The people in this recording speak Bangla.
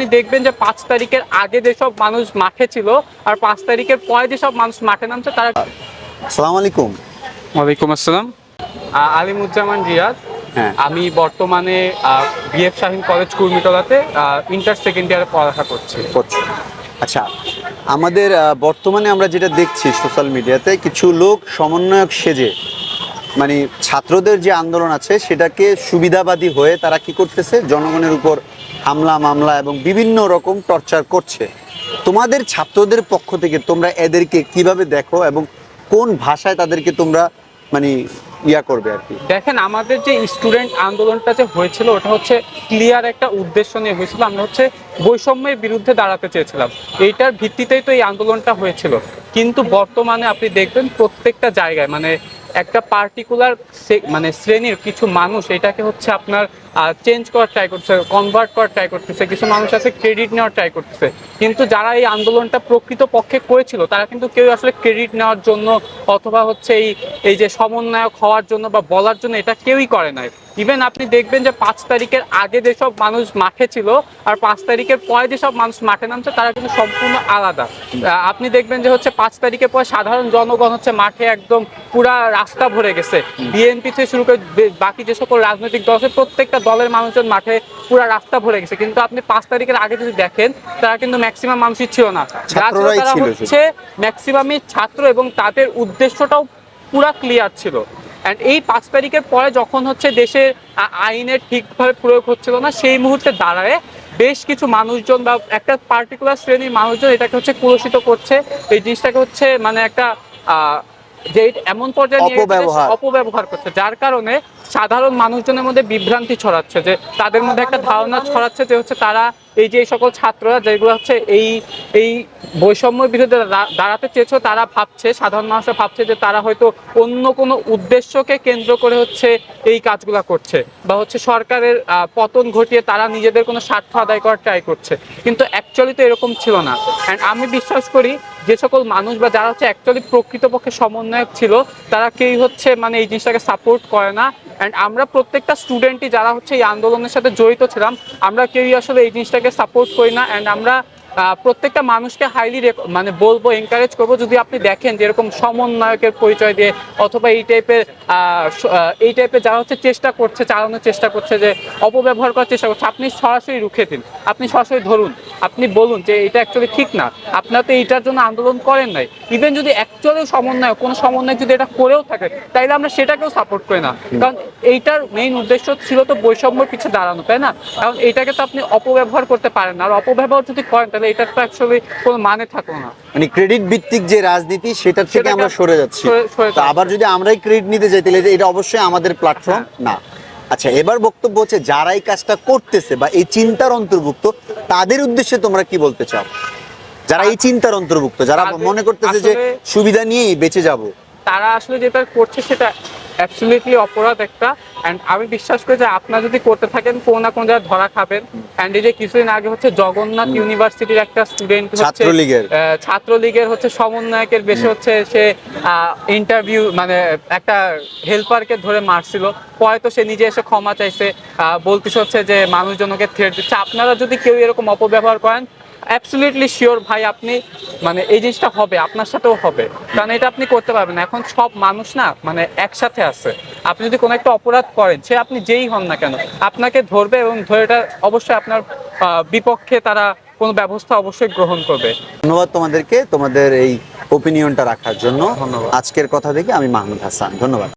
আপনি দেখবেন যে পাঁচ তারিখের আগে যেসব মানুষ মাঠে ছিল আর পাঁচ তারিখের পরে যেসব মানুষ মাঠে নামছে তারা আসসালামু আলাইকুম। ওয়ালাইকুম আসসালাম। আলিমুজ্জামান রিয়াদ হ্যাঁ। আমি বর্তমানে বিএফ শাহিন কলেজ কুর্মিটোলাতে ইন্টার সেকেন্ড ইয়ারে পড়ালেখা করছি। করছ। আচ্ছা আমাদের বর্তমানে আমরা যেটা দেখছি সোশ্যাল মিডিয়াতে কিছু লোক সমন্বয়ক সেজে মানে ছাত্রদের যে আন্দোলন আছে সেটাকে সুবিধাবাদী হয়ে তারা কি করতেছে? জনগণের উপর হামলা, মামলা এবং বিভিন্ন রকম টর্চার করছে। তোমাদের ছাত্রদের পক্ষ থেকে তোমরা এদেরকে কীভাবে দেখো এবং কোন ভাষায় তাদেরকে তোমরা মানে ইয়া করবে আর কি? দেখেন, আমাদের যে স্টুডেন্ট আন্দোলনটা যে হয়েছিল, ওটা হচ্ছে ক্লিয়ার একটা উদ্দেশ্য নিয়ে হয়েছিল। আমরা হচ্ছে বৈষম্যের বিরুদ্ধে দাঁড়াতে চেয়েছিলাম। এইটার ভিত্তিতেই তো এই আন্দোলনটা হয়েছিল। কিন্তু বর্তমানে আপনি দেখবেন প্রত্যেকটা জায়গায় মানে একটা পার্টিকুলার মানে শ্রেণির কিছু মানুষ এটাকে হচ্ছে আপনার চেঞ্জ করার ট্রাই করছে কনভার্ট করার ট্রাই করতেছে, কিছু মানুষ আছে ক্রেডিট নেওয়ার ট্রাই করতেছে। কিন্তু যারা এই আন্দোলনটা প্রকৃত পক্ষে করেছিল, তারা কিন্তু কেউ আসলে ক্রেডিট নেওয়ার জন্য অথবা হচ্ছে এই এই যে সমন্বয়ক হওয়ার জন্য বা বলার জন্য এটা কেউই করে নাই। ইভেন আপনি দেখবেন যে পাঁচ তারিখের আগে যেসব মানুষ মাঠে ছিল আর পাঁচ তারিখের পরে যেসব মানুষ মাঠে নামছে, তারা কিন্তু সম্পূর্ণ আলাদা। আপনি দেখবেন যে হচ্ছে পাঁচ তারিখের পর সাধারণ জনগণ হচ্ছে মাঠে একদম পুরা রাস্তা ভরে গেছে। বিএনপি থেকে শুরু করে বাকি যে সকল রাজনৈতিক দল আছে প্রত্যেকটা দলের মানুষজন মাঠে পুরা রাস্তা ভরে গেছে। কিন্তু আপনি পাঁচ তারিখের আগে যদি দেখেন তারা কিন্তু ম্যাক্সিমাম মানুষই ছিল না। তারা হচ্ছে ম্যাক্সিমামই ছাত্র এবং তাদের উদ্দেশ্যটাও পুরা ক্লিয়ার ছিল। অ্যান্ড এই পাঁচ তারিখের পরে যখন হচ্ছে দেশে আইনের ঠিকভাবে প্রয়োগ হচ্ছিল না সেই মুহূর্তে দাঁড়ায় বেশ কিছু মানুষজন বা একটা পার্টিকুলার শ্রেণির মানুষজন এটাকে হচ্ছে কুলসিত করছে। এই জিনিসটাকে হচ্ছে মানে একটা আহ, যে এমন পর্যায়ে। অপব্যবহার করছে যার কারণে সাধারণ মানুষজনের মধ্যে বিভ্রান্তি ছড়াচ্ছে, যে তাদের মধ্যে একটা ধারণা ছড়াচ্ছে যে হচ্ছে তারা এই যে সকল ছাত্ররা যেগুলো হচ্ছে এই এই বৈষম্য বিরুদ্ধে দাঁড়াতে চেয়েছে, তারা ভাবছে, সাধারণ মানুষরা ভাবছে যে তারা হয়তো অন্য কোনো উদ্দেশ্যকে কেন্দ্র করে হচ্ছে এই কাজগুলা করছে বা হচ্ছে সরকারের পতন ঘটিয়ে তারা নিজেদের কোনো স্বার্থ আদায় করার ট্রাই করছে। কিন্তু অ্যাকচুয়ালি তো এরকম ছিল না। অ্যান্ড আমি বিশ্বাস করি যে সকল মানুষ বা যারা হচ্ছে অ্যাকচুয়ালি প্রকৃতপক্ষে সমন্বয়ক ছিল, তারা কেউই হচ্ছে মানে এই জিনিসটাকে সাপোর্ট করে না। অ্যান্ড আমরা প্রত্যেকটা স্টুডেন্টই যারা হচ্ছে এই আন্দোলনের সাথে জড়িত ছিলাম, আমরা কেউই আসলে এই জিনিসটাকে সাপোর্ট করি না। অ্যান্ড আমরা প্রত্যেকটা মানুষকে হাইলি মানে বলব এনকারেজ করব, যদি আপনি দেখেন যে এরকম সমন্বয়কের পরিচয় দিয়ে অথবা এই টাইপের এই টাইপের যারা হচ্ছে চেষ্টা করছে, চালানোর চেষ্টা করছে যে, অপব্যবহার করার চেষ্টা করছে, আপনি সরাসরি রুখে দিন। আপনি সরাসরি ধরুন। আপনি বলুন যে এটা অ্যাকচুয়ালি ঠিক না। আপনারা তো এইটার জন্য আন্দোলন করেন নাই। ইভেন যদি অ্যাকচুয়ালি সমন্বয় কোনো সমন্বয় যদি এটা করেও থাকে তাইলে আমরা সেটাকেও সাপোর্ট করি না। কারণ এইটার মেইন উদ্দেশ্য ছিল তো বৈষম্যের পিছিয়ে দাঁড়ানো তাই না? কারণ এইটাকে তো আপনি অপব্যবহার করতে পারেন না। আর অপব্যবহার যদি করেন তাহলে এটার তো অ্যাকচুয়ালি কোনো মানে থাকল না। মানে ক্রেডিট ভিত্তিক যে রাজনীতি সেটার থেকে আমরা সরে যাচ্ছি। আবার যদি আমরাই ক্রেডিট নিতে যাই তাহলে এটা- এটা অবশ্যই আমাদের প্ল্যাটফর্ম না। আচ্ছা এবার বক্তব্য হচ্ছে যারা এই কাজটা করতেছে বা এই চিন্তার অন্তর্ভুক্ত তাদের উদ্দেশ্যে তোমরা কি বলতে চাও? যারা এই চিন্তার অন্তর্ভুক্ত যারা মনে করতেছে যে সুবিধা নিয়েই বেঁচে যাব। তারা আসলে যেটা করছে সেটা অ্যাবসলিউটলি অপরাধ একটা। অ্যান্ড আমি বিশ্বাস করি যে আপনারা যদি করতে থাকেন কোনো না কোনো জায়গায় ধরা খাবেন। অ্যান্ড এই যে কিছুদিন আগে হচ্ছে জগন্নাথ ইউনিভার্সিটির একটা স্টুডেন্ট ছাত্রলীগের। ছাত্রলীগের হচ্ছে সমন্বয়কের বেশি হচ্ছে সে ইন্টারভিউ মানে একটা হেল্পারকে ধরে মারছিল। পরে তো সে নিজে এসে ক্ষমা চাইছে। আহ, বলতেছে হচ্ছে যে মানুষজনকে থ্রেট দিচ্ছে। আপনারা যদি কেউ এরকম অপব্যবহার করেন অ্যাবসলিউটলি শিওর ভাই আপনি মানে এই জিনিসটা হবে আপনার সাথেও হবে। কারণ এটা আপনি করতে পারবেন এখন সব মানুষ না মানে একসাথে আছে। আপনি যদি কোনো একটা অপরাধ করেন সে আপনি যেই হন না কেন আপনাকে ধরবে এবং ধরে এটা অবশ্যই আপনার বিপক্ষে তারা কোনো ব্যবস্থা অবশ্যই গ্রহণ করবে। ধন্যবাদ তোমাদেরকে তোমাদের এই ওপিনিয়নটা রাখার জন্য। ধন্যবাদ। আজকের কথা থেকে আমি মাহমুদ হাসান। ধন্যবাদ।